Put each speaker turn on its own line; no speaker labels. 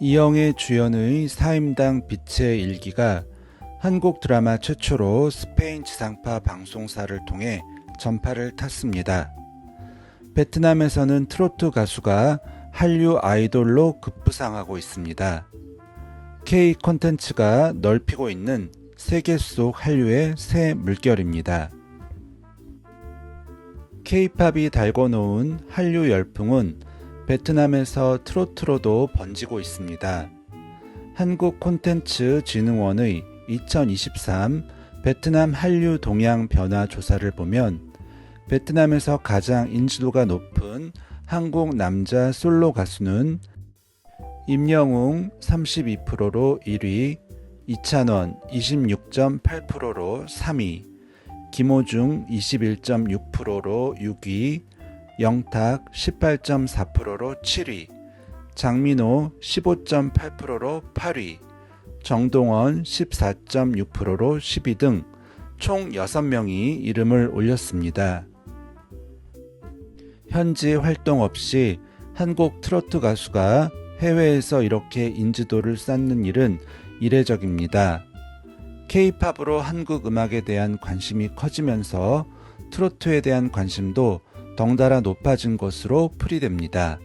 이영애 주연의 사임당 빛의 일기가 한국 드라마 최초로 스페인 지상파 방송사를 통해 전파를 탔습니다. 베트남에서는 트로트 가수가 한류 아이돌로 급부상하고 있습니다. K 콘텐츠가 넓히고 있는 세계 속 한류의 새 물결입니다. K-팝이 달궈 놓은 한류 열풍은 베트남에서 트로트로도 번지고 있습니다. 한국 콘텐츠 진흥원의 2023 베트남 한류 동향 변화 조사를 보면 베트남에서 가장 인지도가 높은 한국 남자 솔로 가수는 임영웅 32%로 1위, 이찬원 26.8%로 3위, 김호중 21.6%로 6위, 영탁 18.4%로 7위, 장민호 15.8%로 8위, 정동원 14.6%로 10위 등 총 6명이 이름을 올렸습니다. 현지 활동 없이 한국 트로트 가수가 해외에서 이렇게 인지도를 쌓는 일은 이례적입니다. K-팝으로 한국 음악에 대한 관심이 커지면서 트로트에 대한 관심도 덩달아 높아진 것으로 풀이됩니다.